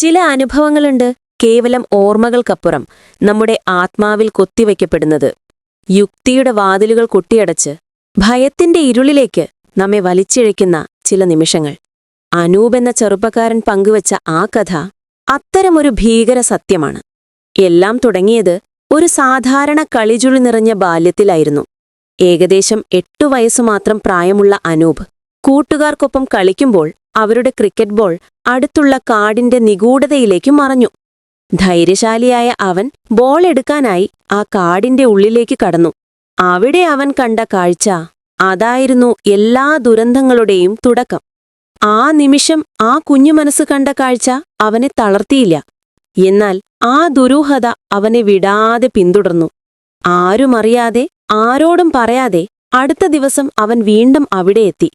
ചില അനുഭവങ്ങളുണ്ട് കേവലം ഓർമ്മകൾക്കപ്പുറം നമ്മുടെ ആത്മാവിൽ കൊത്തിവയ്ക്കപ്പെടുന്നത്. യുക്തിയുടെ വാതിലുകൾ കൊട്ടിയടച്ച് ഭയത്തിന്റെ ഇരുളിലേക്ക് നമ്മെ വലിച്ചിഴയ്ക്കുന്ന ചില നിമിഷങ്ങൾ. അനൂപ് എന്ന ചെറുപ്പക്കാരൻ പങ്കുവച്ച ആ കഥ അത്തരമൊരു ഭീകര സത്യമാണ്. എല്ലാം തുടങ്ങിയത് ഒരു സാധാരണ കളിചുളി നിറഞ്ഞ ബാല്യത്തിലായിരുന്നു. ഏകദേശം എട്ടു വയസ്സു മാത്രം പ്രായമുള്ള അനൂപ് കൂട്ടുകാർക്കൊപ്പം കളിക്കുമ്പോൾ അവരുടെ ക്രിക്കറ്റ് ബോൾ അടുത്തുള്ള കാടിന്റെ നിഗൂഢതയിലേക്ക് മറഞ്ഞു. ധൈര്യശാലിയായ അവൻ ബോൾ എടുക്കാനായി ആ കാടിന്റെ ഉള്ളിലേക്ക് കടന്നു. അവിടെ അവൻ കണ്ട കാഴ്ച അതായിരുന്നു എല്ലാ ദുരന്തങ്ങളുടെയും തുടക്കം. ആ നിമിഷം ആ കുഞ്ഞു മനസ്സ് കണ്ട കാഴ്ച അവനെ തളർത്തിയില്ല. എന്നാൽ ആ ദുരൂഹത അവനെ വിടാതെ പിന്തുടർന്നു. ആരുമറിയാതെ ആരോടും പറയാതെ അടുത്ത ദിവസം അവൻ വീണ്ടും അവിടെ എത്തി.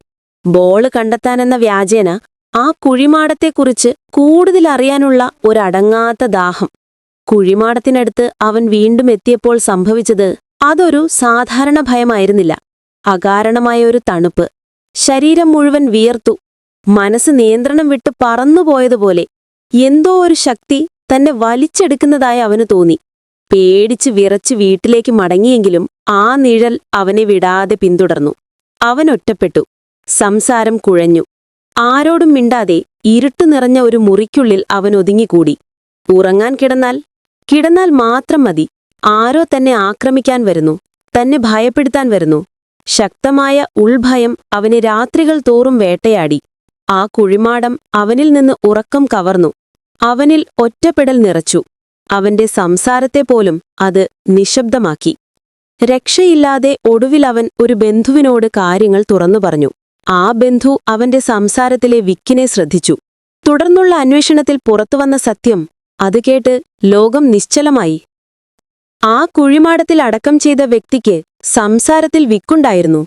ബോൾ കണ്ടെത്താനെന്ന വ്യാജേന ആ കുഴിമാടത്തെക്കുറിച്ച് കൂടുതൽ അറിയാനുള്ള ഒരടങ്ങാത്ത ദാഹം. കുഴിമാടത്തിനടുത്ത് അവൻ വീണ്ടും എത്തിയപ്പോൾ സംഭവിച്ചത് അതൊരു സാധാരണ ഭയമായിരുന്നില്ല. അകാരണമായ ഒരു തണുപ്പ്. ശരീരം മുഴുവൻ വിയർത്തു. മനസ്സ് നിയന്ത്രണം വിട്ട് പറന്നുപോയതുപോലെ എന്തോ ഒരു ശക്തി തന്നെ വലിച്ചെടുക്കുന്നതായി അവന് തോന്നി. പേടിച്ച് വിറച്ച് വീട്ടിലേക്ക് മടങ്ങിയെങ്കിലും ആ നിഴൽ അവനെ വിടാതെ പിന്തുടർന്നു. അവൻ ഒറ്റപ്പെട്ടു. സംസാരം കുഴഞ്ഞു. ആരോടും മിണ്ടാതെ ഇരുട്ടു നിറഞ്ഞ ഒരു മുറിക്കുള്ളിൽ അവൻ ഒതുങ്ങിക്കൂടി. ഉറങ്ങാൻ കിടന്നാൽ? കിടന്നാൽ മാത്രം മതി. ആരോ തന്നെ ആക്രമിക്കാൻ വരുന്നു. തന്നെ ഭയപ്പെടുത്താൻ വരുന്നു. ശക്തമായ ഉൾഭയം അവനെ രാത്രികൾ തോറും വേട്ടയാടി. ആ കുഴിമാടം അവനിൽ നിന്ന് ഉറക്കം കവർന്നു. അവനിൽ ഒറ്റപ്പെടൽ നിറച്ചു. അവന്റെ സംസാരത്തെ പോലും അത് നിശബ്ദമാക്കി. രക്ഷയില്ലാതെ ഒടുവിൽ അവൻ ഒരു ബന്ധുവിനോട് കാര്യങ്ങൾ തുറന്നു പറഞ്ഞു. ആ ബന്ധു അവന്റെ സംസാരത്തിലെ വിക്കിനെ ശ്രദ്ധിച്ചു. തുടർന്നുള്ള അന്വേഷണത്തിൽ പുറത്തുവന്ന സത്യം അത് കേട്ട് ലോകം നിശ്ചലമായി. ആ കുഴിമാടത്തിൽ അടക്കം ചെയ്ത വ്യക്തിക്ക് സംസാരത്തിൽ വിക്കുണ്ടായിരുന്നു.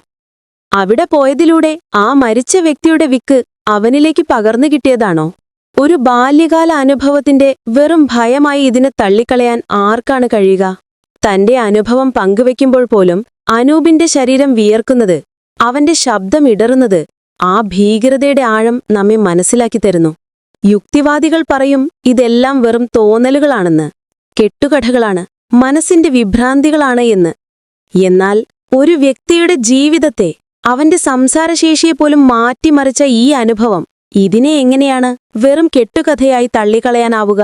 അവിടെ പോയതിലൂടെ ആ മരിച്ച വ്യക്തിയുടെ വിക്ക് അവനിലേക്ക് പകർന്നു കിട്ടിയതാണോ? ഒരു ബാല്യകാല അനുഭവത്തിന്റെ വെറും ഭയമായി ഇതിനെ തള്ളിക്കളയാൻ ആർക്കാണ് കഴിയുക? തന്റെ അനുഭവം പങ്കുവെക്കുമ്പോൾ പോലും അനൂപിന്റെ ശരീരം വിയർക്കുന്നത് അവന്റെ ശബ്ദം ഇടറുന്നത് ആ ഭീകരതയുടെ ആഴം നമ്മെ മനസ്സിലാക്കി തരുന്നു. യുക്തിവാദികൾ പറയും ഇതെല്ലാം വെറും തോന്നലുകളാണെന്ന് കെട്ടുകഥകളാണ് മനസ്സിന്റെ വിഭ്രാന്തികളാണ് എന്ന്. എന്നാൽ ഒരു വ്യക്തിയുടെ ജീവിതത്തെ അവന്റെ സംസാരശേഷിയെപ്പോലും മാറ്റിമറിച്ച ഈ അനുഭവം ഇതിനെ എങ്ങനെയാണ് വെറും കെട്ടുകഥയായി തള്ളിക്കളയാനാവുക?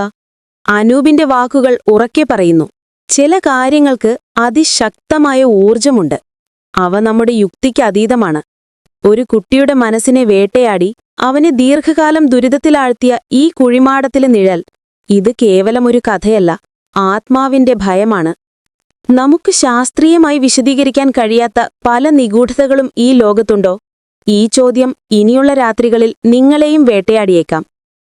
അനൂപിന്റെ വാക്കുകൾ ഉറക്കെ പറയുന്നു. ചില കാര്യങ്ങൾക്ക് അതിശക്തമായ ഊർജമുണ്ട് അവ നമ്മുടെ യുക്തിക്ക് അതീതമാണ്. ഒരു കുട്ടിയുടെ മനസ്സിനെ വേട്ടയാടി അവനെ ദീർഘകാലം ദുരിതത്തിലാഴ്ത്തിയ ഈ കുഴിമാടത്തിലെ നിഴൽ ഇത് കേവലം ഒരു കഥയല്ല ആത്മാവിന്റെ ഭയമാണ്. നമുക്ക് ശാസ്ത്രീയമായി വിശദീകരിക്കാൻ കഴിയാത്ത പല നിഗൂഢതകളും ഈ ലോകത്തുണ്ടോ? ഈ ചോദ്യം ഇനിയുള്ള രാത്രികളിൽ നിങ്ങളെയും വേട്ടയാടിയേക്കാം.